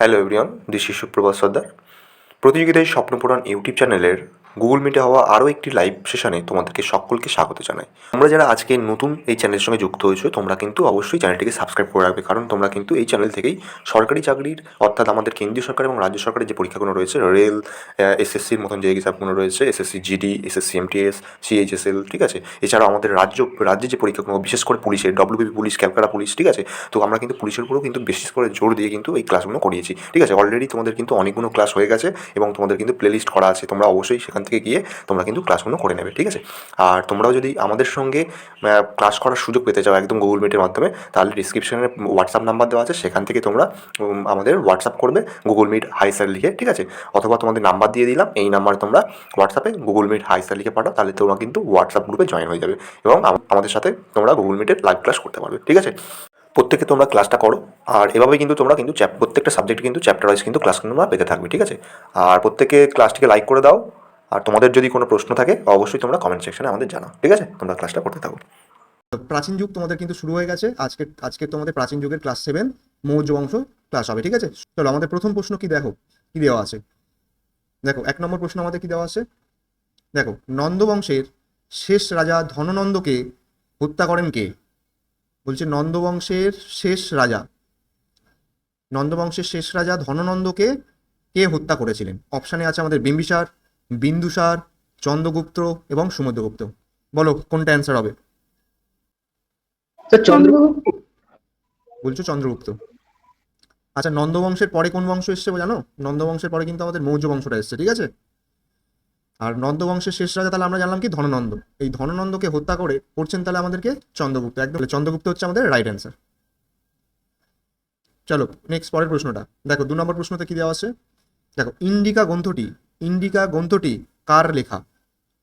Hello everyone this is সুপ্রভাত সর্দার প্রতিযোগিতায় স্বপ্নপুরাণ YouTube চ্যানেলের গুগল মিটে হওয়া আরও একটি লাইভ সেশনে তোমাদেরকে সকলকে স্বাগত জানাই। তোমরা যারা আজকে নতুন এই চ্যানেলের সঙ্গে যুক্ত হয়েছো, তোমরা কিন্তু অবশ্যই চ্যানেলটিকে সাবস্ক্রাইব করে রাখবে, কারণ তোমরা কিন্তু এই চ্যানেল থেকেই সরকারি চাকরির, অর্থাৎ আমাদের কেন্দ্রীয় সরকার এবং রাজ্য সরকারের যে পরীক্ষাগুলো রয়েছে রেল এসএসসির মতন যে এক্সামগুলো রয়েছে SSC GD SSC MTS CHSL ঠিক আছে? এছাড়াও আমাদের রাজ্য, রাজ্যে যে পরীক্ষাগুলো, বিশেষ করে পুলিশের ডব্লিউবিপি পুলিশ, ক্যালকাটা পুলিশ, ঠিক আছে? তো আমরা কিন্তু পুলিশের উপরেও কিন্তু বিশেষ করে জোর দিয়ে কিন্তু এই ক্লাসগুলো করিয়েছি, ঠিক আছে? অলরেডি তোমাদের কিন্তু অনেকগুলো ক্লাস হয়ে গেছে এবং তোমাদের কিন্তু প্লেলিস্ট করা আছে, তোমরা অবশ্যই সেখান থেকে গিয়ে তোমরা কিন্তু ক্লাসগুলো করে নেবে, ঠিক আছে? আর তোমরাও যদি আমাদের সঙ্গে ক্লাস করার সুযোগ পেতে চাও একদম গুগল মিটের মাধ্যমে, তাহলে ডিসক্রিপশনে হোয়াটসঅ্যাপ নাম্বার দেওয়া আছে, সেখান থেকে তোমরা আমাদের হোয়াটসঅ্যাপ করবে গুগল মিট হাই স্যার লিখে, ঠিক আছে? অথবা তোমাদের নাম্বার দিয়ে দিলাম, এই নাম্বারে তোমরা হোয়াটসঅ্যাপে গুগল মিট হাই স্যার লিখে পাঠাও, তাহলে তোমরা কিন্তু হোয়াটসঅ্যাপ গ্রুপে জয়েন হয়ে যাবে এবং আমাদের সাথে তোমরা গুগল মিটের লাইভ ক্লাস করতে পারবে, ঠিক আছে? প্রত্যেকে তোমরা ক্লাসটা করো, আর এভাবে কিন্তু তোমরা কিন্তু প্রত্যেকটা সাবজেক্ট কিন্তু চ্যাপ্টার ওয়াইজ কিন্তু ক্লাস তোমরা পেতে থাকবে, ঠিক আছে? আর প্রত্যেকে ক্লাসটিকে লাইক করে দাও আর তোমাদের যদি কোনো প্রশ্ন থাকে, অবশ্যই তোমরা কমেন্ট সেকশনে আমাদের জানাও। ঠিক আছে? তোমরা ক্লাসটা করতে থাকো। প্রাচীন যুগ তোমাদের কিন্তু শুরু হয়ে গেছে। আজকে আজকে তোমাদের প্রাচীন যুগের ক্লাস সেভেন মৌর্য বংশ ক্লাস হবে, ঠিক আছে? চলো, আমাদের প্রথম প্রশ্ন কি দেখো? কি দেওয়া আছে? দেখো, এক নম্বর প্রশ্ন আমাদের কি দেওয়া আছে? দেখো নন্দবংশের শেষ রাজা ধননন্দকে হত্যা করেন কে? বলছে নন্দবংশের শেষ রাজা। নন্দবংশের শেষ রাজা ধননন্দকে কে হত্যা করেছিলেন? অপশানে আছে আমাদের বিম্বিসার বিন্দুসার চন্দ্রগুপ্ত এবং সমুদ্রগুপ্ত বলো কোনটা অ্যান্সার হবে? চন্দ্রগুপ্ত। বলছো চন্দ্রগুপ্ত। আচ্ছা নন্দবংশের পরে কোন বংশ এসছে জানো? নন্দবংশের পরে কিন্তু আমাদের মৌর্য বংশটা এসছে ঠিক আছে? আর নন্দবংশের শেষ রাজা তাহলে আমরা জানলাম কি? ধননন্দ। এই ধননন্দকে হত্যা করে করছেন তাহলে আমাদেরকে চন্দ্রগুপ্ত। একদম চন্দ্রগুপ্ত হচ্ছে আমাদের রাইট অ্যান্সার চলো নেক্সট পরের প্রশ্নটা। দেখো দু নম্বর প্রশ্নতে কি দেওয়া আছে? দেখো ইন্ডিকা গ্রন্থটি ইন্ডিকা গ্রন্থটি কার লেখা?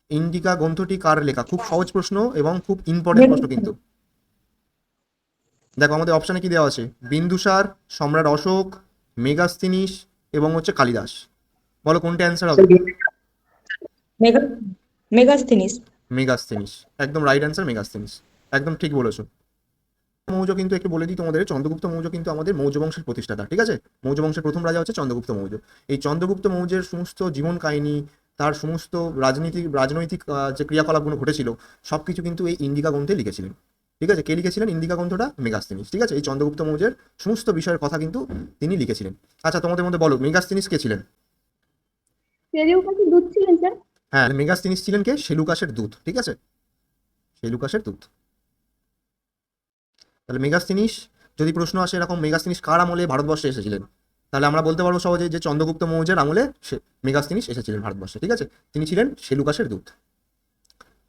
ইন্ডিকা গ্রন্থটি কার লেখা? খুব সহজ প্রশ্ন এবং খুব ইম্পর্টেন্ট প্রশ্ন কিন্তু। দেখো আমাদের অপশানে কি দেওয়া আছে? বিন্দুসার সম্রাট অশোক মেগাস্তিনিস এবং হচ্ছে কালিদাস। বলো কোনটা অ্যান্সার হবে? মেগা মেগাস্থিনিস। মেগাস্তিনিস একদম রাইট অ্যান্সার মেগাস্তিনিস একদম ঠিক বলেছ। মৌর্য কিন্তু একটু বলে দিই তোমাদের চন্দ্রগুপ্ত মৌর্য কিন্তু আমাদের মৌর্য বংশের প্রতিষ্ঠাতা ঠিক আছে? মৌর্য বংশের প্রথম রাজা হচ্ছে চন্দ্রগুপ্ত মৌর্য। এই চন্দ্রগুপ্ত মৌর্যের সমস্ত জীবন কাহিনী তার সমস্ত রাজনীতি রাজনৈতিক যে ক্রিয়াকলাপগুলো ঘটেছিল সব কিছু কিন্তু এই ইন্ডিকা গ্রন্থে লিখেছিলেন। ঠিক আছে? কে লিখেছিলেন? ইন্ডিকা গ্রন্থটা মেগাস্তিনিস ঠিক আছে? এই চন্দ্রগুপ্ত মৌর্যের সমস্ত বিষয়ের কথা কিন্তু তিনি লিখেছিলেন। আচ্ছা তোমাদের মধ্যে বলো মেগাস্তিনিস কে ছিলেন? হ্যাঁ মেগাস্তিনিস ছিলেন কে? সেলুকাসের দূত ঠিক আছে? সেলুকাসের দূত। তাহলে মেগাস্তিনিস যদি প্রশ্ন আসে এরকম মেগাস্তিনিস কার আমলে ভারতবর্ষে এসেছিলেন? তাহলে আমরা বলতে পারব সহজে যে চন্দ্রগুপ্ত মৌর্যের আমলে সে- মেগাস্তিনিস এসেছিলেন ভারতবর্ষে ঠিক আছে? তিনি ছিলেন সেলুকাসের দূত।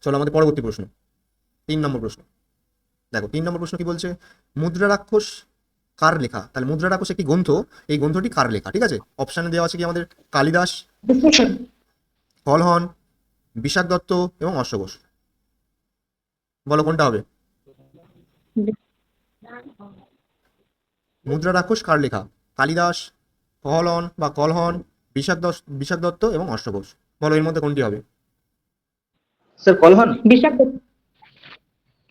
চলো আমাদের পরবর্তী প্রশ্ন। তিন নম্বর প্রশ্ন। দেখো তিন নম্বর প্রশ্ন কি বলছে? মুদ্রা রাক্ষস কার লেখা? তাহলে মুদ্রা রাক্ষস একটি গ্রন্থ এই গ্রন্থটি কার লেখা ঠিক আছে? অপশানে দেওয়া আছে কি আমাদের? কালিদাস কলহন বিশাখ দত্ত এবং অর্শ ঘোষ বলো কোনটা হবে? মুদ্রা রাক্ষস কার লেখা? কালিদাস কহলন বা কলহন বিশাখ দস বিশাখ দত্ত এবং অষ্টঘোষ ঘোষ বলো এর মধ্যে কোনটি হবে? স্যার কলহন?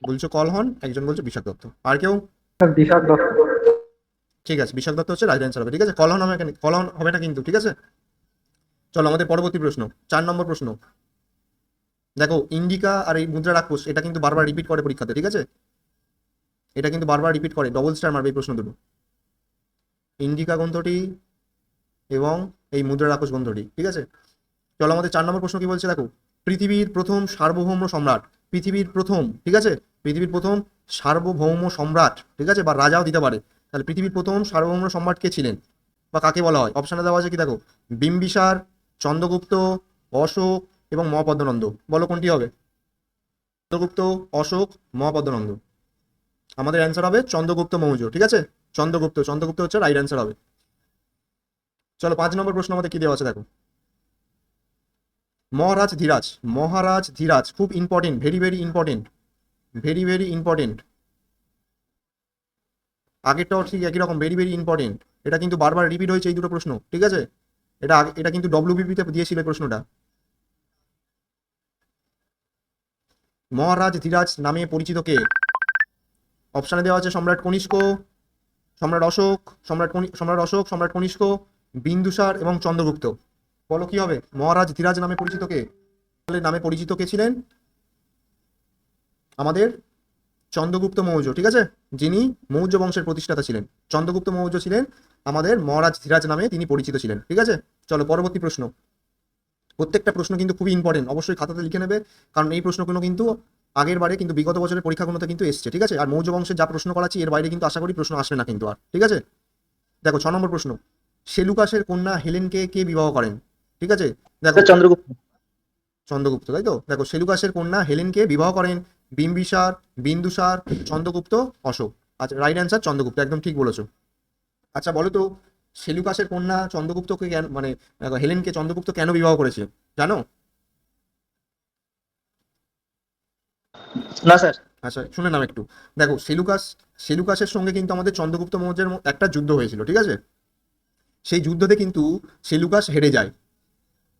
বলছো কলহন একজন বলছো বিশাখ দত্ত আর কেউ? স্যার বিশাখ দত্ত ঠিক আছে বিশাখ দত্ত হচ্ছে রাইট অ্যান্সার হবে ঠিক আছে? কলহন হবে এখানে কলহন হবে না কিন্তু ঠিক আছে? চলো আমাদের পরবর্তী প্রশ্ন চার নম্বর প্রশ্ন। দেখো ইন্ডিকা আর এই মুদ্রা রাক্ষস এটা কিন্তু বারবার রিপিট করে পরীক্ষাতে ঠিক আছে? এটা কিন্তু বারবার রিপিট করে ডবল স্টার মারবে এই প্রশ্ন দুটো। ইন্ডিকা গ্রন্থটি এবং এই মুদ্রা রাক্ষস গ্রন্থটি ঠিক আছে? চলো আমাদের চার নম্বর প্রশ্ন কি বলছে? দেখো, পৃথিবীর প্রথম সার্বভৌম সম্রাট, পৃথিবীর প্রথম, ঠিক আছে? পৃথিবীর প্রথম সার্বভৌম সম্রাট, ঠিক আছে? বা রাজাও দিতে পারে। তাহলে পৃথিবীর প্রথম সার্বভৌম সম্রাট কে ছিলেন? বা কাকে বলা হয়? অপশানে দেওয়া আছে কি? দেখো, বিম্বিসার, চন্দ্রগুপ্ত, অশোক এবং মহাপদ্মনন্দ। বলো কোনটি হবে? চন্দ্রগুপ্ত, অশোক, মহাপদ্মনন্দ। আমাদের অ্যান্সার হবে চন্দ্রগুপ্ত মৌর্য, ঠিক আছে? চন্দ্রগুপ্ত চন্দ্রগুপ্ত হচ্ছে রাইট অ্যান্সার হবে। চলো পাঁচ নম্বর প্রশ্ন আমাদের কি দেওয়া আছে দেখো। মহারাজ ধীরাজ মহারাজ ধীরাজ, খুব important very very important very very important আগেরটাও ঠিক একই রকম ভেরি ভেরি ইম্পর্টেন্ট এটা কিন্তু বারবার রিপিট হয়েছে এই দুটো প্রশ্ন, ঠিক আছে? এটা এটা কিন্তু ডব্লিউবিপিতে দিয়েছিল প্রশ্নটা। মহারাজ ধীরাজ নামে পরিচিত কে? অপশানে দেওয়া আছে সম্রাট কনিষ্ক, সম্রাট অশোক, সম্রাট সম্রাট অশোক, সম্রাট কনিষ্ক, বিন্দুসার এবং চন্দ্রগুপ্ত। বলো কি হবে? মহারাজ ধীরাজ নামে পরিচিত কে? নামে পরিচিত কে ছিলেন? আমাদের চন্দ্রগুপ্ত মৌর্য, ঠিক আছে? যিনি মৌর্য বংশের প্রতিষ্ঠাতা ছিলেন। চন্দ্রগুপ্ত মৌর্য ছিলেন আমাদের মহারাজ ধীরাজ নামে তিনি পরিচিত ছিলেন, ঠিক আছে? চলো পরবর্তী প্রশ্ন। প্রত্যেকটা প্রশ্ন কিন্তু খুবই ইম্পর্টেন্ট অবশ্যই খাতাতে লিখে নেবে, কারণ এই প্রশ্নগুলো কিন্তু আগের বারে কিন্তু বিগত বছরের পরীক্ষাগুলোতে কিন্তু এসছে ঠিক আছে? আর মৌর্য বংশের যা প্রশ্ন করাচ্ছি এর বাইরে কিন্তু আশা করি প্রশ্ন আসবে না কিন্তু আর ঠিক আছে? দেখো ছ নম্বর প্রশ্ন। সেলুকাসের কন্যা হেলেনকে কে বিবাহ করেন? ঠিক আছে? দেখো চন্দ্রগুপ্ত। চন্দ্রগুপ্ত তাই তো? দেখো সেলুকাসের কন্যা হেলেনকে বিবাহ করেন বিম্বিসার বিন্দুসার চন্দ্রগুপ্ত অশোক। আচ্ছা রাইট অ্যান্সার চন্দ্রগুপ্ত একদম ঠিক বলেছ। আচ্ছা বলো তো সেলুকাসের কন্যা চন্দ্রগুপ্তকে কেন মানে হেলেনকে চন্দ্রগুপ্ত কেন বিবাহ করেছে? জানো? না, স্যার। আচ্ছা শুনে নাও একটু। দেখো, সেলুকাস, সেলুকাসের সঙ্গে কিন্তু আমাদের চন্দ্রগুপ্ত মৌর্যের একটা যুদ্ধ হয়েছিল, ঠিক আছে? সেই যুদ্ধতে কিন্তু সেলুকাস হেরে যায়,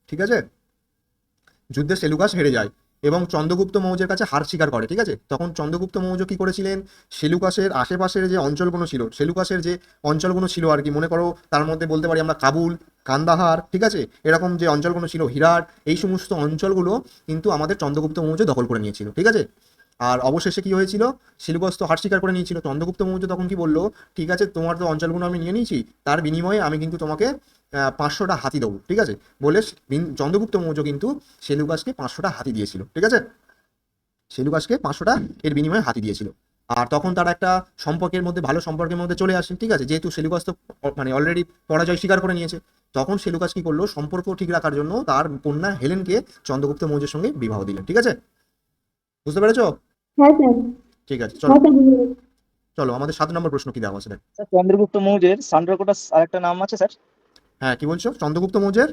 ঠিক আছে? যুদ্ধে সেলুকাস হেরে যায় এবং চন্দ্রগুপ্ত মৌর্যের কাছে হার স্বীকার করে, ঠিক আছে? তখন চন্দ্রগুপ্ত মৌর্য কি করেছিলেন? সেলুকাসের আশেপাশের যে অঞ্চলগুলো ছিল, সেলুকাসের যে অঞ্চলগুলো ছিল আর কি, মনে করো, তার মধ্যে বলতে পারি আমরা কাবুল, কান্দাহার, ঠিক আছে? এরকম যে অঞ্চলগুলো ছিল হিরাট এই সমস্ত অঞ্চলগুলো কিন্তু আমাদের চন্দ্রগুপ্ত মৌর্য দখল করে নিয়েছিল, ঠিক আছে? আর অবশেষে কি হয়েছিল? সিলুবাস তো হার স্বীকার করে নিয়েছিল। চন্দ্রগুপ্ত মৌর্য তখন কি বলল, ঠিক আছে, তোমার তো অঞ্চলগুলো আমি নিয়ে নিয়েছি, তার বিনিময়ে আমি কিন্তু তোমাকে পাঁচশোটা হাতি দেবো, ঠিক আছে? বলে চন্দ্রগুপ্ত মৌর্য কিন্তু সেলুকাসকে পাঁচশোটা হাতি দিয়েছিল, ঠিক আছে? সেলুকাসকে পাঁচশোটা এর বিনিময়ে হাতি দিয়েছিল। আর তখন তারা একটা সম্পর্কের মধ্যে, ভালো সম্পর্কের মধ্যে চলে আসে, ঠিক আছে? যেহেতু সেলুকাস তো মানে অলরেডি পরাজয় স্বীকার করে নিয়েছে। তখন সেলুকাস কি করল, সম্পর্ক ঠিক রাখার জন্য তার কন্যা হেলেনকে চন্দ্রগুপ্ত মৌর্যের সঙ্গে বিবাহ দিলেন, ঠিক আছে? বুঝতে পেরেছ? হ্যাঁ স্যার। ঠিক আছে চলো হ্যাঁ পেরেছি। চলো। আমাদের সাত নম্বর প্রশ্ন কি দেওয়া আছে স্যার চন্দ্রগুপ্ত মৌর্যের সান্ড্রকোটাস আরেকটা নাম আছে স্যার? হ্যাঁ কি বলছো? চন্দ্রগুপ্ত মৌর্যের?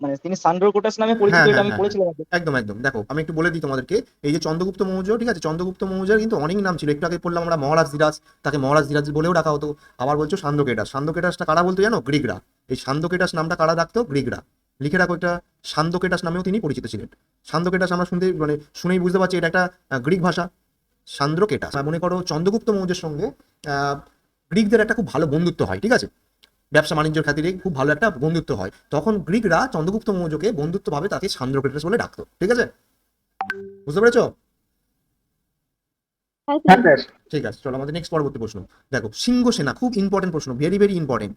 মানে তিনি সান্ড্রকোটাস নামে পরিচিত হ্যাঁ, এটা আমি পড়েছিলাম একদম একদম। দেখো আমি একটু বলে দিই তোমাদেরকে এই যে চন্দ্রগুপ্ত মৌর্য ঠিক আছে? চন্দ্রগুপ্ত মৌর্যের কিন্তু অনেক নাম ছিল। একটু আগে পড়লাম আমরা মহারাজ ধীরাজ তাকে মহারাজ ধীরাজ বলেও ডাকা হতো। আবার বলছো সান্ধ্যকেটাস সান্ধ্যকেটাসটা কারা বলতো জানো? গ্রিকরা। এই সান্ধ্যকেটাস নামটা কারা রাখতো? গ্রিকরা। লিখে রাখো এটা সান্ধ্যকেটাস নামেও তিনি পরিচিত ছিলেন। সান্ধ্যকেটাস আমরা শুনতে মানে শুনেই বুঝতে পারছি এটা একটা গ্রিক ভাষা। সান্দ্রকেটাস মনে করো চন্দ্রগুপ্ত মৌর্যের সঙ্গে আহ, গ্রিকদের একটা খুব ভালো বন্ধুত্ব হয় ঠিক আছে? ব্যবসা বাণিজ্যের খাতিরে খুব ভালো একটা বন্ধুত্ব হয়। তখন গ্রিকরা চন্দ্রগুপ্ত মৌর্যকে বন্ধুত্বভাবে তাকে সান্দ্রকেটাস বলে ডাকতো ঠিক আছে? বুঝতে পেরেছ? হ্যাঁ হ্যাঁ ঠিক আছে চলো আমাদের নেক্সট পরবর্তী প্রশ্ন। দেখো সিংহ সেনা খুব ইম্পর্টেন্ট প্রশ্ন very very important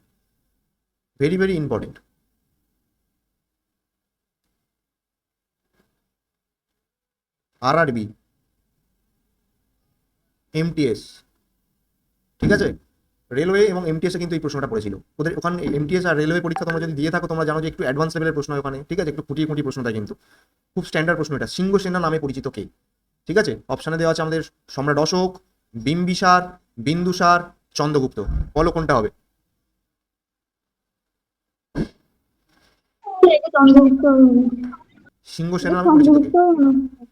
very very important আর আরবি এমটিএস ঠিক আছে? রেলওয়ে এবং এমটিএস এ কিন্তু এই প্রশ্নটা পড়েছিল। ওদের ওখানে এমটিএস আর রেলওয়ে পরীক্ষা তোমরা যদি দিয়ে থাকো তোমরা জানো যে একটু অ্যাডভান্স লেভেলের প্রশ্ন ওখানে ঠিক আছে? একটু খুঁটিয়ে খুঁটিয়ে প্রশ্নটা কিন্তু। খুব স্ট্যান্ডার্ড প্রশ্ন এটা। সিংহ সেনা নামে পরিচিত কে? ঠিক আছে? অপশানে দেওয়া আছে আমাদের সম্রাট অশোক বিম্বিসার বিন্দুসার চন্দ্রগুপ্ত। বলো কোনটা হবে? সিংহ সেনা নামে পরিচিত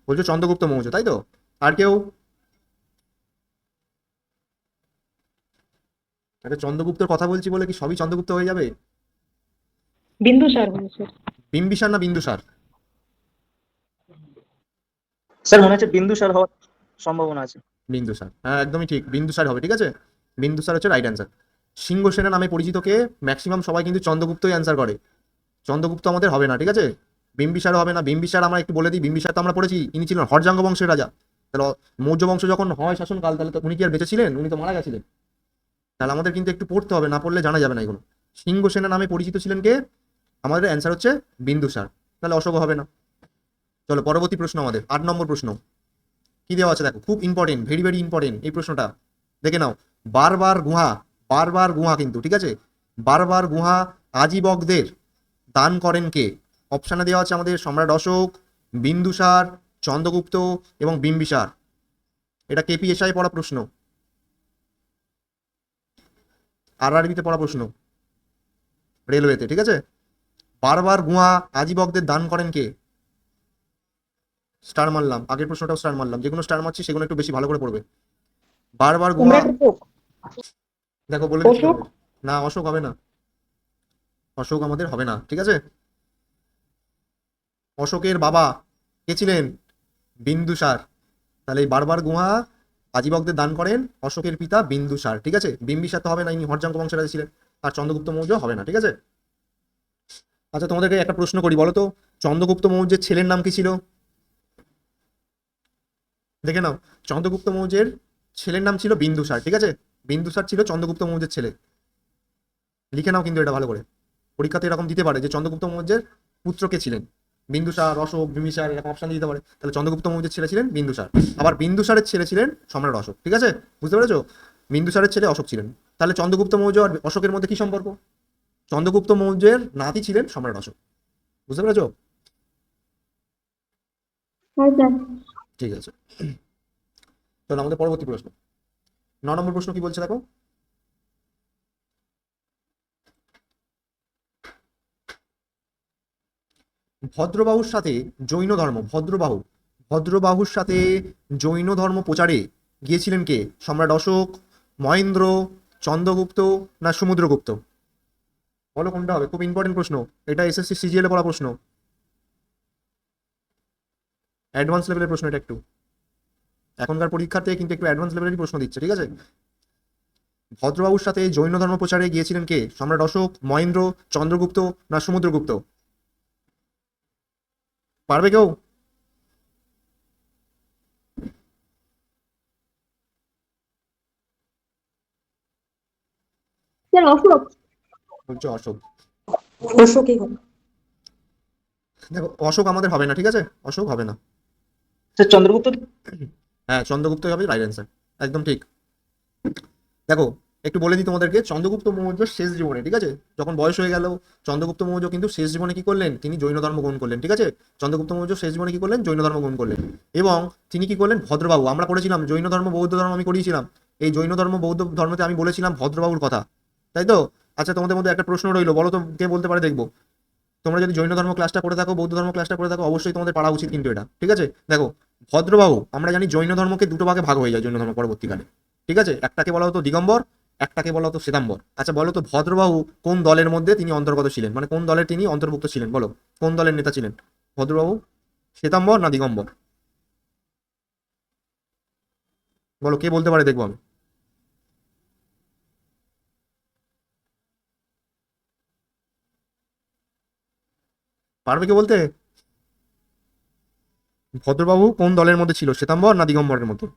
বলছো চন্দ্রগুপ্ত মৌর্য তাই তো? আর কেউ? আরে চন্দ্রগুপ্তর কথা বলছি বলে কি সবই চন্দ্রগুপ্ত হয়ে যাবে? বিন্দুসার বলেছে। বিম্বিসার না বিন্দুসার? স্যার মনে হচ্ছে বিন্দুসার হওয়ার সম্ভাবনা আছে। বিন্দুসার হ্যাঁ একদমই ঠিক বিন্দুসার হবে ঠিক আছে? বিন্দুসার হচ্ছে রাইট অ্যান্সার সিংহ সেনা নামে পরিচিত কে? ম্যাক্সিমাম সবাই কিন্তু চন্দ্রগুপ্তই অ্যান্সার করে। চন্দ্রগুপ্ত আমাদের হবে না ঠিক আছে? বিম্বিসার হবে না, বিম্বিসার আমরা একটু বলে দিই, বিম্বিসার তো আমরা পড়েছি, ইনি ছিলেন হরজাঙ্গ বংশের রাজা। তাহলে মৌর্য বংশ যখন হয় শাসনকাল, তাহলে তো উনি কি আর বেঁচে ছিলেন? উনি তো মারা গেছিলেন। তাহলে আমাদের কিন্তু একটু পড়তে হবে, না পড়লে জানা যাবে না এগুলো। সিংহ সেনা নামে পরিচিত ছিলেন কে? আমাদের অ্যান্সার হচ্ছে বিন্দুসার তাহলে অশোক হবে না। চলো, পরবর্তী প্রশ্ন আমাদের, আট নম্বর প্রশ্ন। কি দেওয়া আছে দেখো, খুব ইম্পর্টেন্ট ভেরি ভেরি ইম্পর্টেন্ট এই প্রশ্নটা। দেখে নাও, বারবার গুহা বারবার গুহা কিন্তু, ঠিক আছে? বারবার গুহা আজীবকদের দান করেন কে? অপশানে দেওয়া আছে আমাদের সম্রাট অশোক বিন্দুসার চন্দ্রগুপ্ত এবং বিম্বিসার এটা কেপিএসআই পড়া প্রশ্ন। আর আরবিতে পড়া প্রশ্ন। রেলওয়েতে ঠিক আছে? বারবার গুহা আজীবকদের দান করেন কে? স্টার মারলাম। আগের প্রশ্নটাও স্টার মারলাম। যেগুলো স্টার মারছি সেগুলো একটু বেশি ভালো করে পড়বে। বারবার গুহা দেখো বলে। না অশোক হবে না। অশোক আমাদের হবে না ঠিক আছে? অশোকের বাবা কে ছিলেন? বিন্দুসার তাহলে এই বারবার গুহা আজীবকদের দান করেন অশোকের পিতা বিন্দুসার ঠিক আছে? বিম্বিসার তো হবে না, ইনি হরজাঙ্ক বংশের রাজা ছিলেন। আর চন্দ্রগুপ্ত মৌর্য হবে না, ঠিক আছে? আচ্ছা তোমাদেরকে একটা প্রশ্ন করি, বলো তো? চন্দ্রগুপ্ত মৌর্যের ছেলের নাম কি ছিল? দেখে নাও, চন্দ্রগুপ্ত মৌর্যের ছেলের নাম ছিল বিন্দুসার ঠিক আছে? বিন্দুসার ছিল চন্দ্রগুপ্ত মৌর্যের ছেলে। লিখে নাও কিন্তু এটা ভালো করে। পরীক্ষাতে এরকম দিতে পারে যে চন্দ্রগুপ্ত মৌর্যের পুত্র কে ছিলেন? বিন্দুসার অশোক বিম্বিসার এরকম অপশন দিতে পারে। তাহলে চন্দ্রগুপ্ত মৌর্যের ছেলে ছিলেন বিন্দুসার আবার বিন্দুসারের ছেলে ছিলেন সম্রাট অশোক ঠিক আছে? বুঝতে পেরেছ? বিন্দুসারের ছেলে অশোক ছিলেন। তাহলে চন্দ্রগুপ্ত মৌর্য আর অশোকের মধ্যে কি সম্পর্ক? চন্দ্রগুপ্ত মৌর্যের নাতি ছিলেন সম্রাট অশোক। বুঝতে পেরেছ? হ্যাঁ ঠিক আছে। চলো আমাদের পরবর্তী প্রশ্ন। ন নম্বর প্রশ্ন কি বলছে দেখো? ভদ্রবাহুর সাথে জৈন ধর্ম, ভদ্রবাহু, ভদ্রবাহুর সাথে জৈন ধর্ম প্রচারে গিয়েছিলেন কে? সম্রাট অশোক, মহেন্দ্র, চন্দ্রগুপ্ত না সমুদ্রগুপ্ত? বলো কোনটা হবে? খুব ইম্পর্টেন্ট প্রশ্ন। এটা এসএসসি সিজিএল পড়া প্রশ্ন। অ্যাডভান্স লেভেলের প্রশ্ন এটা একটু। এখনকার পরীক্ষাতে কিন্তু একটু অ্যাডভান্স লেভেলেরই প্রশ্ন দিচ্ছে, ঠিক আছে? ভদ্রবাবুর সাথে জৈন ধর্ম প্রচারে গিয়েছিলেন কে? সম্রাট অশোক, মহেন্দ্র, চন্দ্রগুপ্ত না সমুদ্রগুপ্ত? পারবে কেউ? অশোক। বলছো অশোক। অশোকই দেখো অশোক আমাদের হবে না ঠিক আছে? অশোক হবে না। স্যার চন্দ্রগুপ্ত? হ্যাঁ চন্দ্রগুপ্ত হবে রাইট অ্যান্সার। একদম ঠিক। দেখো একটু বলে দিই তোমাদেরকে, চন্দ্রগুপ্ত মৌর্য শেষ জীবনে, ঠিক আছে? যখন বয়স হয়ে গেল, চন্দ্রগুপ্ত মৌর্য কিন্তু শেষ জীবনে কি করলেন? তিনি জৈন ধর্ম গ্রহণ করলেন, ঠিক আছে? চন্দ্রগুপ্ত মৌর্য শেষ জীবনে কি করলেন? জৈন ধর্ম গ্রহণ করলেন। এবং তিনি কি করলেন? ভদ্রবাবু, আমরা পড়েছিলাম, জৈন ধর্ম, বৌদ্ধ ধর্ম আমি করিয়েছিলাম। এই জৈন ধর্ম, বৌদ্ধ ধর্মতে আমি বলেছিলাম ভদ্রবাবুর কথা, তাই তো? আচ্ছা তোমাদের মধ্যে একটা প্রশ্ন রইল, বলো তো কে বলতে পারে দেখব। তোমরা যদি জৈন ধর্ম ক্লাসটা করে থাকো, বৌদ্ধ ধর্ম ক্লাসটা করে থাকো, অবশ্যই তোমাদের পারা উচিত কিন্তু এটা, ঠিক আছে? দেখো, ভদ্রবাবু, আমরা জানি জৈন ধর্মকে দুটো ভাগে ভাগ হয়ে যায় জৈন ধর্ম পরবর্তীকালে, ঠিক আছে? একটাকে বলা হতো দিগম্বর একটাকে বলা হতো শ্বেতাম্বর। আচ্ছা বলো তো ভদ্রবাবু কোন দলের মধ্যে তিনি অন্তর্গত ছিলেন? মানে কোন দলে তিনি অন্তর্ভুক্ত ছিলেন? বলো, কোন দলের নেতা ছিলেন? ভদ্রবাবু শ্বেতাম্বর না দিগম্বর? বলো, কে বলতে পারে দেখব আমি। পারবে কে বলতে? ভদ্রবাবু কোন দলের মধ্যে ছিল? শ্বেতাম্বর না দিগম্বরের মধ্যে?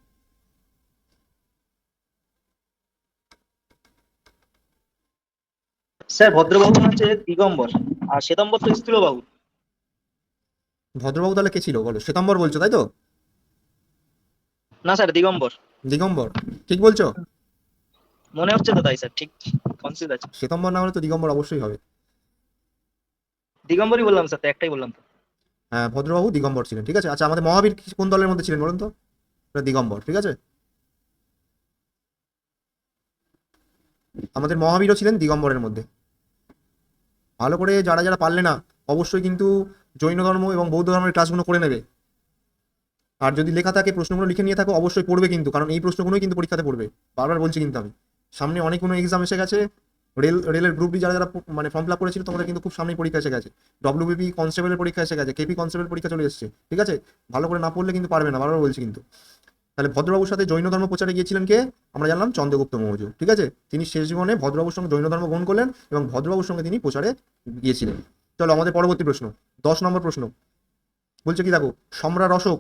স্যার ভদ্রবাবু হচ্ছে দিগম্বর আর শ্বেতম্বর তো স্থূলবাবু ভদ্রবাবু তাহলে কে ছিল? বলো শ্বেতাম্বর বলছো তাই তো? না স্যার দিগম্বর। দিগম্বর ঠিক বলছো? মনে হচ্ছে তো তাই স্যার ঠিক কনফিউজ আছে। শ্বেতাম্বর না হলে তো দিগম্বর অবশ্যই হবে। দিগম্বরই বললাম স্যার তো একটাই বললাম তো। হ্যাঁ ভদ্রবাবু দিগম্বর ছিলেন ঠিক আছে? আচ্ছা আমাদের মহাবীর কোন দলের মধ্যে ছিলেন বলুন তো? দিগম্বর ঠিক আছে? আমাদের মহাবীরও ছিলেন দিগম্বরের মধ্যে। ভালো করে যারা যারা পারলে না, অবশ্যই কিন্তু জৈন ধর্ম এবং বৌদ্ধ ধর্মের ক্লাসগুলো করে নেবে। আর যদি লেখা থাকে, প্রশ্নগুলো লিখে নিয়ে থাকো, অবশ্যই পড়বে কিন্তু, কারণ এই প্রশ্নগুলোই কিন্তু পরীক্ষাতে পড়বে। বারবার বলছি কিন্তু আমি। সামনে অনেকগুলো এক্সাম এসে গেছে, রেল, রেলের গ্রুপ যারা যারা মানে ফর্ম ফিল আপ করেছিল, তোমাদের কিন্তু খুব সামনেই পরীক্ষা এসে গেছে। ডব্লিউবিপি কনস্টেবলের পরীক্ষা এসে গেছে কেপি কনস্টেবল পরীক্ষা চলে এসেছে, ঠিক আছে? ভালো করে না পড়লে কিন্তু পারবে না, বারবার বলছি কিন্তু। তাহলে ভদ্রবাবুর সাথে জৈন ধর্ম প্রচারে গিয়েছিলেন কে? আমরা জানলাম চন্দ্রগুপ্ত মৌর্য। ঠিক আছে? তিনি শেষ জীবনে ভদ্রবাবুর সঙ্গে জৈন ধর্ম গ্রহণ করলেন এবং ভদ্রবাবুর সঙ্গে তিনি প্রচারে গিয়েছিলেন। চলো আমাদের পরবর্তী প্রশ্ন। দশ নম্বর প্রশ্ন। বলছে কি দেখো, সম্রাট অশোক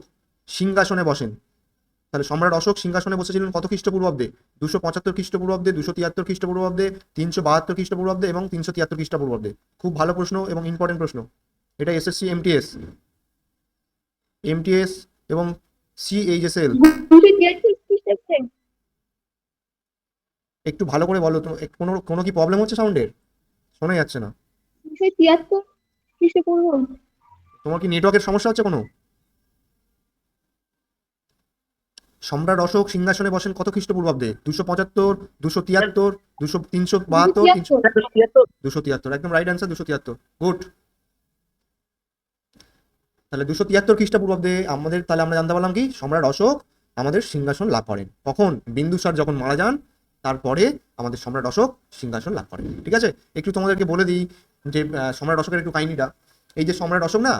সিংহাসনে বসেন। তাহলে সম্রাট অশোক সিংহাসনে বসেছিলেন কত খ্রিস্টপূর্বাব্দে? দুশো পঁচাত্তর খ্রিস্টপূর্বাব্দে, দুশো তিয়াত্তর খ্রিস্টপূর্বাব্দে, তিনশো বাহাত্তর খ্রিস্টপূর্বাব্দে এবং তিনশো তিয়াত্তর খ্রিস্টপূর্বাব্দে। খুব ভালো প্রশ্ন এবং ইম্পর্টেন্ট প্রশ্ন। এটা এসএসসি এমটিএস এমটিএস এবং সিএইচএসএল একটু ভালো করে বলো তো কোনো কোনো কি প্রবলেম হচ্ছে সাউন্ডের শোনা যাচ্ছে না। তোমার কি নেটওয়ার্কের সমস্যা হচ্ছে কোনো? সম্রাট অশোক সিংহাসনে বসেন কত খ্রিস্টপূর্বাব্দে? দুশো পঁচাত্তর দুশো তিয়াত্তর দুশো তিনশো বাহাত্তর তিনশো দুশো তিয়াত্তর। দুশো তিয়াত্তর একদম রাইট অ্যান্সার দুশো তিয়াত্তর। গুড তাহলে দুশো তিয়াত্তর খ্রিস্টপূর্বাব্দে আমাদের তাহলে আমরা জানতে পারলাম কি? সম্রাট অশোক আমাদের সিংহাসন লাভ করেন। কখন বিন্দুসার যখন মারা যান তারপরে আমাদের সম্রাট অশোক সিংহাসন লাভ করেন। ঠিক আছে? একটু তোমাদেরকে বলে দিই যে সম্রাট অশোকের একটু কাহিনীটা। এই যে সম্রাট অশোক না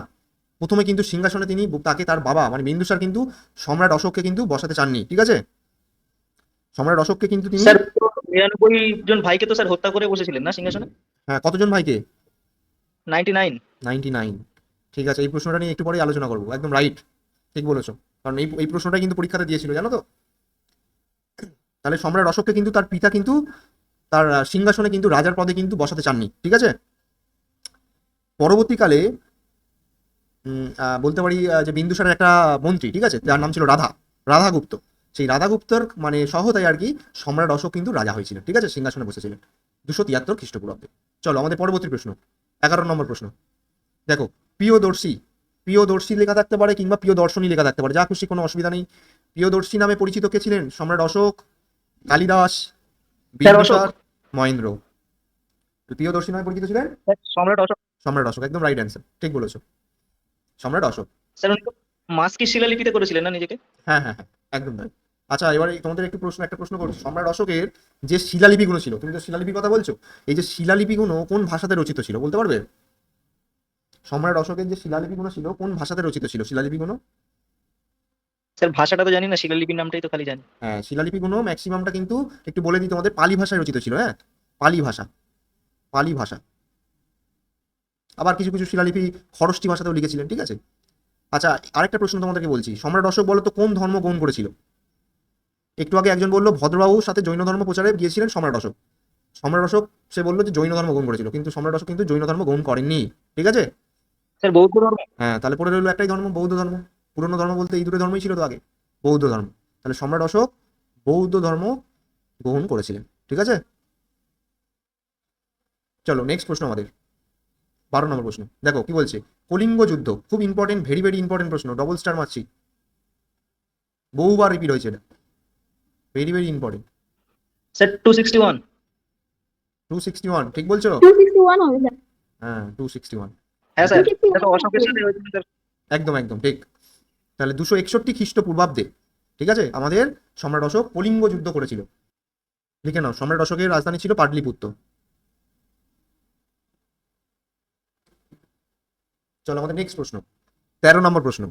প্রথমে কিন্তু সিংহাসনে তিনি তাকে তার বাবা মানে বিন্দুসার কিন্তু সম্রাট অশোককে কিন্তু বসাতে চাননি। ঠিক আছে? সম্রাট অশোককে কিন্তু তিনি স্যার নিরানব্বই জন ভাইকে তো স্যার হত্যা করে বসেছিলেন না সিংহাসনে? হ্যাঁ কতজন ভাইকে? Ninety nine. Ninety nine. ঠিক আছে এই প্রশ্নটা নিয়ে একটু পরেই আলোচনা করব। একদম রাইট ঠিক বলেছ। কারণ এই এই প্রশ্নটা কিন্তু পরীক্ষাতে দিয়েছিল, জানো তো? তাহলে সম্রাট অশোককে কিন্তু তার পিতা কিন্তু, তার সিংহাসনে কিন্তু রাজার পদে কিন্তু বসাতে চাননি, ঠিক আছে? পরবর্তীকালে বলতে পারি যে বিন্দুসারের একটা মন্ত্রী, ঠিক আছে? যার নাম ছিল রাধা, রাধাগুপ্ত। সেই রাধাগুপ্তর মানে সহতায় আর কি, সম্রাট অশোক কিন্তু রাজা হয়েছিলেন ঠিক আছে? সিংহাসনে বসেছিলেন। দুশো তিয়াত্তর খ্রিস্টপূর্বাব্দে। চলো, আমাদের পরবর্তী প্রশ্ন, এগারো নম্বর প্রশ্ন। দেখো, প্রিয়দর্শী প্রিয়দর্শী লেখা থাকতে পারে কিংবা প্রিয় দর্শনী লেখা থাকতে পারে যা খুশি কোনো অসুবিধা নেই। প্রিয়দর্শী নামে পরিচিত কে ছিলেন? সম্রাট অশোক কালিদাস মহেন্দ্র। প্রিয়দর্শী নামে পরিচিত ছিলেন? সম্রাট অশোক। সম্রাট অশোক একদম রাইট অ্যান্সার ঠিক বলেছ। সম্রাট অশোক। স্যার উনি মাস্কি শিলালিপিতে করেছিলেন না নিজেকে? হ্যাঁ হ্যাঁ হ্যাঁ একদম তাই আচ্ছা এবারে তোমাদের একটু প্রশ্ন একটা প্রশ্ন করছি। সম্রাট অশোকের যে শিলালিপিগুলো ছিল তুমি তো শিলালিপির কথা বলছো এই যে শিলালিপিগুলো কোন ভাষাতে রচিত ছিল বলতে পারবে? সম্রাট অশোকের যে শিলালিপিগুলো ছিল কোন ভাষাতে রচিত ছিল শিলালিপিগুলো? স্যার ভাষাটা তো জানি না শিলালিপির নামটাই তো খালি জানি। হ্যাঁ শিলালিপিগুলো ম্যাক্সিমামটা কিন্তু একটু বলে দিই তোমাদের পালি ভাষায় রচিত ছিল হ্যাঁ? পালি ভাষা পালি ভাষা। আবার কিছু কিছু শিলালিপি খরষ্টি ভাষাতেও লিখেছিলেন ঠিক আছে? আচ্ছা আরেকটা প্রশ্ন তোমাদেরকে বলছি সম্রাট অশোক বলো তো কোন ধর্ম গ্রহণ করেছিল? একটু আগে একজন বলল ভদ্রবাবুর সাথে জৈন ধর্ম প্রচারে গিয়েছিলেন সম্রাট অশোক। সম্রাট অশোক সে বলল যে জৈন ধর্ম গ্রহণ করেছিল কিন্তু সম্রাট অশোক কিন্তু জৈন ধর্ম গ্রহণ করেননি ঠিক আছে? স্যার বৌদ্ধ ধর্ম। হ্যাঁ তাহলে পরে রইল একটাই ধর্ম বৌদ্ধ ধর্ম। পুরনো ধর্ম বলতে এই দুটো ধর্মই ছিল তো আগে বৌদ্ধ ধর্ম। তাহলে সম্রাট অশোক বৌদ্ধ ধর্ম গ্রহণ করেছিলেন ঠিক আছে? চলো নেক্সট প্রশ্ন আমাদের। বারো নম্বর প্রশ্ন। দেখো কি বলছে? কলিঙ্গ যুদ্ধ খুব ইম্পর্টেন্ট ভেরি ভেরি ইম্পর্টেন্ট প্রশ্ন ডবল স্টার মারছি। বহুবার রিপিট হয়েছে এটা। Very very important sir two sixty one two sixty one ঠিক বলছো? হবে হ্যাঁ টু সিক্সটি ওয়ান হ্যাঁ স্যার 261 এটা তো অশোকের সাথে হয়েছিল স্যার। একদম একদম ঠিক। তাহলে দুশো একষট্টি খ্রিস্টপূর্বাব্দে ঠিক আছে? আমাদের সম্রাট অশোক কলিঙ্গ যুদ্ধ করেছিল। লিখে নাও সম্রাট অশোকের রাজধানী ছিল পাটলিপুত্র। চলো আমাদের নেক্সট প্রশ্ন। তেরো নম্বর প্রশ্ন।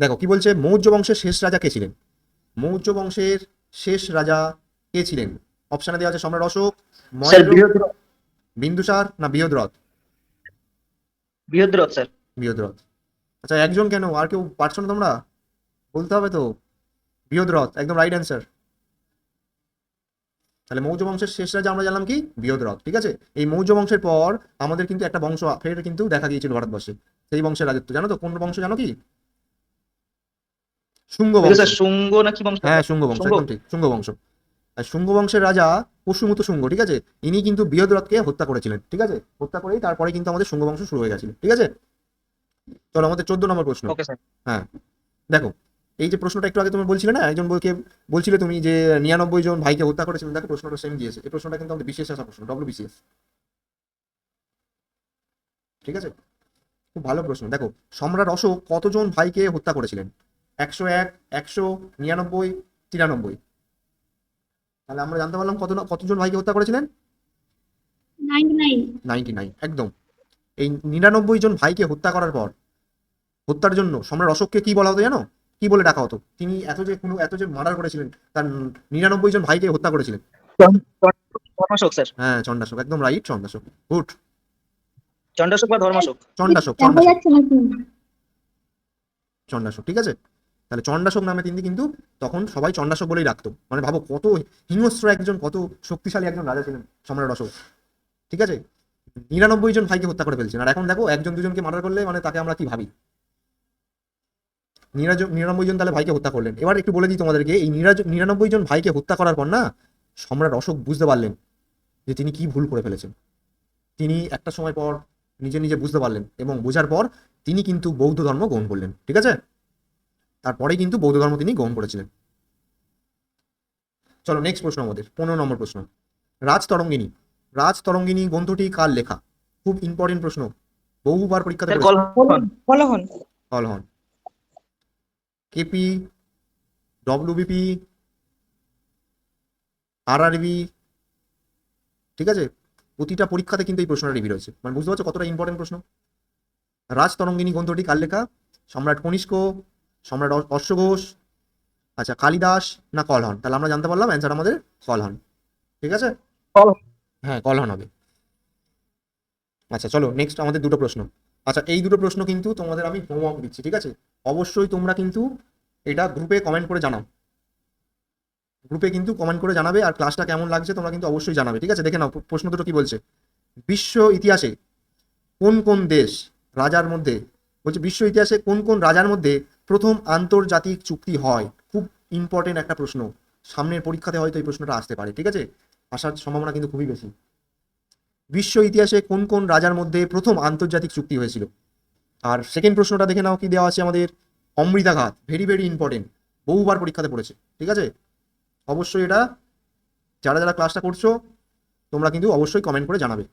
দেখো কি বলছে? মৌর্য বংশের শেষ রাজা কে ছিলেন? মৌর্য বংশের শেষ রাজা কে ছিলেন? অপশানে দেওয়া আছে সম্রাট অশোক বিন্দুসার না বৃহদ্রথ? বৃহদ্রথ স্যার। বৃহদ্রথ আচ্ছা একজন কেন? আর কেউ পারছ না তোমরা? বলতে হবে তো। বৃহদ্রথ একদম রাইট অ্যান্সার তাহলে মৌর্য বংশের শেষ রাজা আমরা জানলাম কি? বৃহদ্রথ ঠিক আছে? এই মৌর্য বংশের পর আমাদের কিন্তু একটা বংশ ফের কিন্তু দেখা গিয়েছিল ভারতবর্ষে। সেই বংশের রাজত্ব জানো তো? কোন বংশ জানো কি? শুঙ্গ বংশ। শুঙ্গ না কি বংশ? হ্যাঁ শুঙ্গ বংশ। একদম ঠিক শুঙ্গ বংশ। শুঙ্গ বংশের রাজা পশুমুত শুঙ্গ ঠিক আছে? ইনি কিন্তু বৃহদ্রথকে হত্যা করেছিলেন ঠিক আছে? হত্যা করেই তারপরে কিন্তু আমাদের শুঙ্গ বংশ শুরু হয়ে গেছিল ঠিক আছে? চলো আমাদের চোদ্দ নম্বর প্রশ্ন। হ্যাঁ দেখো এই যে প্রশ্নটা একটু আগে তুমি বলছিলে না একজন বলকে বলছিলে তুমি যে নিরানব্বই জন ভাইকে হত্যা করেছিলেন দেখো প্রশ্নটা সেম দিয়েছে এই প্রশ্নটা কিন্তু আমাদের বিশেষ আসা প্রশ্ন ডব্লিউ বিসিএস ঠিক আছে? খুব ভালো প্রশ্ন দেখো সম্রাট অশোক কতজন ভাইকে হত্যা করেছিলেন? একশো এক একশো নিরানব্বই তিরানব্বই। তাহলে আমরা জানতে পারলাম কত কতজন ভাইকে হত্যা করেছিলেন? নাইনটি নাইন একদম। এই নিরানব্বই জন ভাইকে হত্যা করার পর হত্যার জন্য সম্রাট অশোককে কি বলা হতো জানো? কি বলে ডাকা হতো? তিনি এত যে কোনো এত যে মার্ডার করেছিলেন তার নিরানব্বই জন ভাইকে হত্যা করেছিলেন। হ্যাঁ চন্ডাশোক একদম রাইট চন্ডাশোক গুড। চন্ডাশোক বা ধর্মাশোক? চন্ডাশোক চন্ডাশোক চন্ডাশোক ঠিক আছে? তাহলে চন্ডাশোক নামে তিনি কিন্তু তখন সবাই চন্ডাশোক বলেই রাখতো। মানে ভাবো কত হিংস্র একজন, কত শক্তিশালী একজন রাজা ছিলেন সম্রাট অশোক। ঠিক আছে? নিরানব্বই জন ভাইকে হত্যা করে ফেলছেন। আর এখন দেখো, একজন, দুজনকে মার্ডার করলে মানে তাকে আমরা কি ভাবি? নিরানব্বই জন তাহলে ভাইকে হত্যা করলেন। এবার একটু বলে দিই তোমাদেরকে, এই নিরানব্বই জন ভাইকে হত্যা করার পর না সম্রাট অশোক বুঝতে পারলেন যে তিনি কি ভুল করে ফেলেছেন। তিনি একটা সময় পর নিজে নিজে বুঝতে পারলেন এবং বোঝার পর তিনি কিন্তু বৌদ্ধ ধর্ম গ্রহণ করলেন। ঠিক আছে? তারপরেই কিন্তু বৌদ্ধ ধর্ম তিনি গ্রহণ করেছিলেন। চলো নেক্সট প্রশ্ন আমাদের পনেরো নম্বর প্রশ্ন। রাজ তরঙ্গিনী রাজ তরঙ্গিনী গ্রন্থটি কার লেখা? খুব ইম্পর্টেন্ট প্রশ্ন। বহুবার পরীক্ষাতে Kalhan. Kalhan. KP WBP RRB ঠিক আছে? প্রতিটা পরীক্ষাতে কিন্তু এই প্রশ্নটা রিভিউ রয়েছে মানে বুঝতে পারছ কতটা ইম্পর্টেন্ট প্রশ্ন? রাজ তরঙ্গিনী গ্রন্থটি কার লেখা? সম্রাট কনিষ্ক সম্রাট অশ্বঘোষ আচ্ছা কালিদাস না কলহন? তাহলে আমরা জানতে পারলাম অ্যান্সার আমাদের কলহন। ঠিক আছে। হ্যাঁ কলহন হবে। আচ্ছা চলো নেক্সট আমাদের দুটো প্রশ্ন। আচ্ছা এই দুটো প্রশ্ন কিন্তু তোমাদের আমি হোমওয়ার্ক দিচ্ছি ঠিক আছে? অবশ্যই তোমরা কিন্তু এটা গ্রুপে কমেন্ট করে জানাও। গ্রুপে কিন্তু কমেন্ট করে জানাবে আর ক্লাসটা কেমন লাগছে তোমরা কিন্তু অবশ্যই জানাবে ঠিক আছে? দেখে নাও প্রশ্ন দুটো কি বলছে? বিশ্ব ইতিহাসে কোন কোন দেশ রাজার মধ্যে বলছে বিশ্ব ইতিহাসে কোন কোন রাজার মধ্যে প্রথম আন্তর্জাতিক চুক্তি হয়। খুব ইম্পর্টেন্ট একটা প্রশ্ন। সামনের পরীক্ষাতে হয়তো এই প্রশ্নটা আসতে পারে, ঠিক আছে? আসার সম্ভাবনা কিন্তু খুবই বেশি। বিশ্ব ইতিহাসে কোন কোন রাজার মধ্যে প্রথম আন্তর্জাতিক চুক্তি হয়েছিল? আর সেকেন্ড প্রশ্নটা দেখে নাও কি দেওয়া আছে আমাদের। অমৃতাঘাত ভেরি ভেরি ইম্পর্টেন্ট বহুবার পরীক্ষাতে পড়েছে, ঠিক আছে? অবশ্যই এটা যারা যারা ক্লাসটা করছ, তোমরা কিন্তু অবশ্যই কমেন্ট করে জানাবে।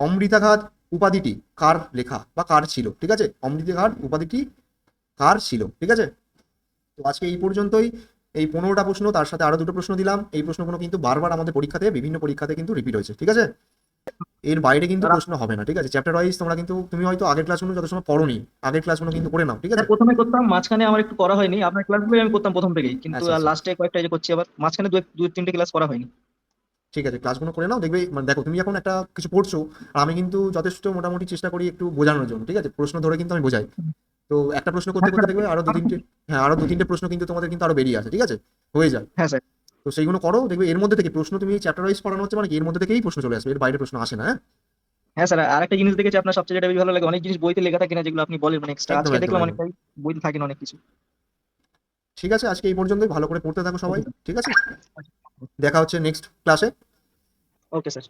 অমৃতাঘাত উপাধিটি কার লেখা বা কার ছিল, ঠিক আছে? অমৃতাঘাত উপাধিটি কার ছিল ঠিক আছে? তো আজকে এই পর্যন্তই। এই পনেরোটা প্রশ্ন তার সাথে আরও দুটো প্রশ্ন দিলাম। এই প্রশ্নগুলো কিন্তু বারবার আমাদের পরীক্ষাতে বিভিন্ন পরীক্ষাতে কিন্তু রিপিট হয়েছে ঠিক আছে? এর বাইরে কিন্তু প্রশ্ন হবে না ঠিক আছে? চ্যাপ্টার ওয়াইজ তোমরা কিন্তু তুমি হয়তো আগের ক্লাসগুলো যত সময় পড়োনি আগের ক্লাসগুলো কিন্তু করে নাও ঠিক আছে? প্রথমে করতাম মাঝখানে আমার একটু করা হয়নি। আপনার ক্লাসগুলো আমি করতাম প্রথম থেকেই। কিন্তু আচ্ছা, আর আচ্ছা। লাস্টে কয়েকটা যে করছি আবার মাঝখানে দু দু তিনটে ক্লাস করা হয়নি। ঠিক আছে ক্লাসগুলো করে নাও দেখবে মানে দেখো তুমি এখন একটা কিছু পড়ছো আর আমি কিন্তু যথেষ্ট মোটামুটি চেষ্টা করি একটু বোঝানোর জন্য ঠিক আছে? প্রশ্ন ধরে কিন্তু আমি বোঝাই। তো একটা প্রশ্ন করতে করতে দেখবে আরও দু তিনটে হ্যাঁ আরও দু তিনটে প্রশ্ন কিন্তু তোমাদের কিন্তু আরও বেরিয়ে আছে ঠিক আছে? হয়ে যায়। হ্যাঁ স্যার। তো সেইগুলো করো দেখবে এর মধ্যে থেকে প্রশ্ন তুমি চ্যাপ্টার ওয়াইজ পড়ানো হচ্ছে মানে এর মধ্যে থেকেই প্রশ্ন চলে আসবে এর বাইরে প্রশ্ন আসে না হ্যাঁ? হ্যাঁ স্যার আর একটা জিনিস দেখেছি আপনার সবচেয়ে যেটা বেশি ভালো লাগে অনেক জিনিস বইতে লেখা থাকে না যেগুলো আপনি বলেন মানে এক্সট্রা আজকে দেখলাম। অনেকটাই বইতে থাকে না অনেক কিছু। ঠিক আছে আজকে এই পর্যন্তই ভালো করে পড়তে থাকো সবাই ঠিক আছে? দেখা হচ্ছে নেক্সট ক্লাসে ওকে স্যার।